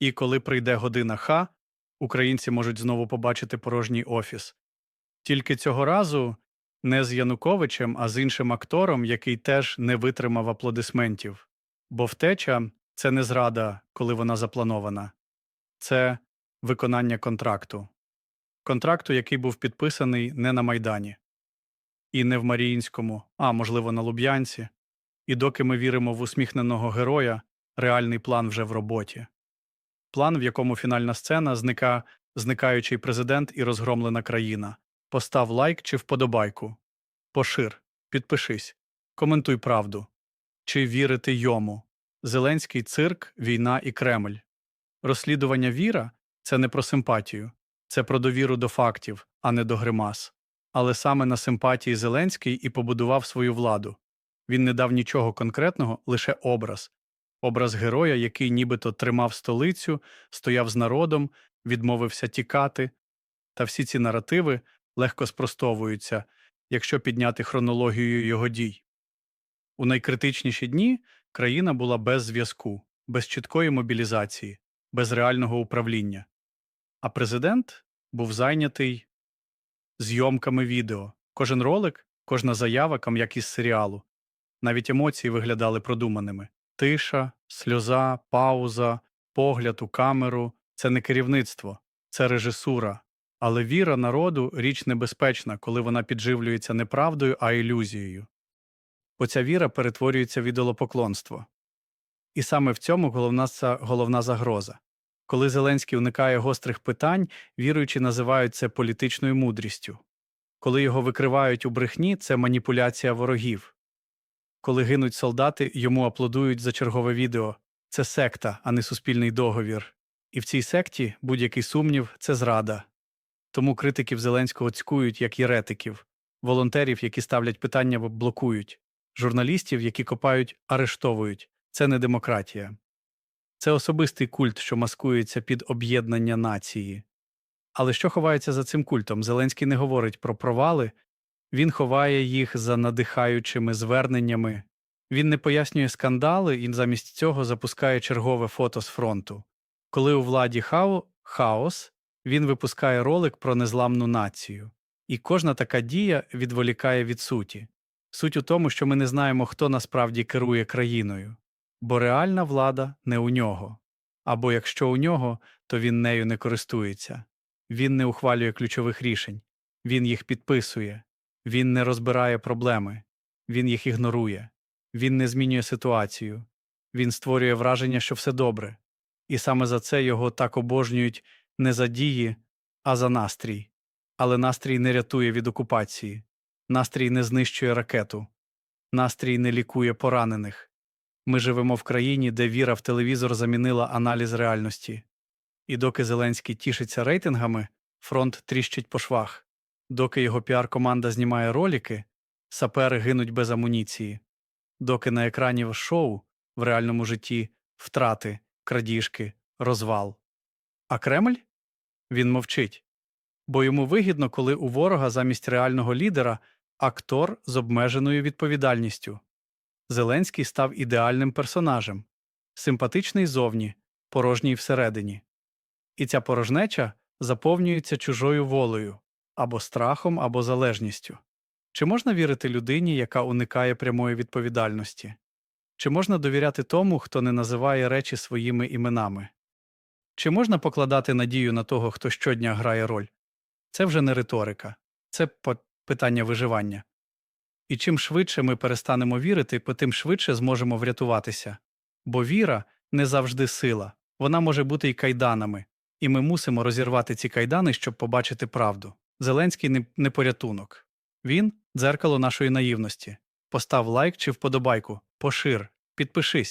І коли прийде година Х, українці можуть знову побачити порожній офіс. Тільки цього разу не з Януковичем, а з іншим актором, який теж не витримав аплодисментів. Бо втеча це не зрада, коли вона запланована, це виконання контракту. Контракту, який був підписаний не на Майдані, і не в Маріїнському, а можливо на Луб'янці. І доки ми віримо в усміхненого героя, реальний план вже в роботі. План, в якому фінальна сцена зника зникаючий президент і розгромлена країна. Постав лайк чи вподобайку. Пошир, підпишись, коментуй правду. Чи вірити йому? Зеленський цирк, війна і Кремль. Розслідування віра це не про симпатію, це про довіру до фактів, а не до гримас. Але саме на симпатії Зеленський і побудував свою владу. Він не дав нічого конкретного, лише образ. Образ героя, який нібито тримав столицю, стояв з народом, відмовився тікати. Та всі ці наративи легко спростовуються, якщо підняти хронологію його дій. У найкритичніші дні країна була без зв'язку, без чіткої мобілізації, без реального управління. А президент був зайнятий зйомками відео. Кожен ролик, кожна заява, кам як із серіалу. Навіть емоції виглядали продуманими. Тиша, сльоза, пауза, погляд у камеру це не керівництво, це режисура. Але віра народу річ небезпечна, коли вона підживлюється не правдою, а ілюзією. Бо ця віра перетворюється в ідолопоклонство. І саме в цьому головна, головна загроза. Коли Зеленський уникає гострих питань, віруючі називають це політичною мудрістю. Коли його викривають у брехні, це маніпуляція ворогів. Коли гинуть солдати, йому аплодують за чергове відео. Це секта, а не суспільний договір. І в цій секті будь-який сумнів це зрада. Тому критиків Зеленського цькують як єретиків, волонтерів, які ставлять питання, блокують, журналістів, які копають, арештовують. Це не демократія. Це особистий культ, що маскується під об'єднання нації. Але що ховається за цим культом? Зеленський не говорить про провали, він ховає їх за надихаючими зверненнями. Він не пояснює скандали і замість цього запускає чергове фото з фронту. Коли у владі хау хаос, він випускає ролик про незламну націю. І кожна така дія відволікає від суті. Суть у тому, що ми не знаємо, хто насправді керує країною, бо реальна влада не у нього. Або якщо у нього, то він нею не користується. Він не ухвалює ключових рішень, він їх підписує, він не розбирає проблеми, він їх ігнорує, він не змінює ситуацію, він створює враження, що все добре. І саме за це його так обожнюють не за дії, а за настрій. Але настрій не рятує від окупації, настрій не знищує ракету, настрій не лікує поранених. Ми живемо в країні, де віра в телевізор замінила аналіз реальності. І доки Зеленський тішиться рейтингами, фронт тріщить по швах. Доки його піар-команда знімає ролики, сапери гинуть без амуніції. Доки на екрані шоу в реальному житті втрати, крадіжки, розвал. А Кремль? Він мовчить. Бо йому вигідно, коли у ворога замість реального лідера актор з обмеженою відповідальністю. Зеленський став ідеальним персонажем, симпатичний зовні, порожній всередині. І ця порожнеча заповнюється чужою волею або страхом, або залежністю. Чи можна вірити людині, яка уникає прямої відповідальності? Чи можна довіряти тому, хто не називає речі своїми іменами? Чи можна покладати надію на того, хто щодня грає роль? Це вже не риторика, це питання виживання. І чим швидше ми перестанемо вірити, тим швидше зможемо врятуватися. Бо віра не завжди сила, вона може бути й кайданами, і ми мусимо розірвати ці кайдани, щоб побачити правду. Зеленський не, не порятунок. Він дзеркало нашої наївності. Постав лайк чи вподобайку, пошир, підпишись.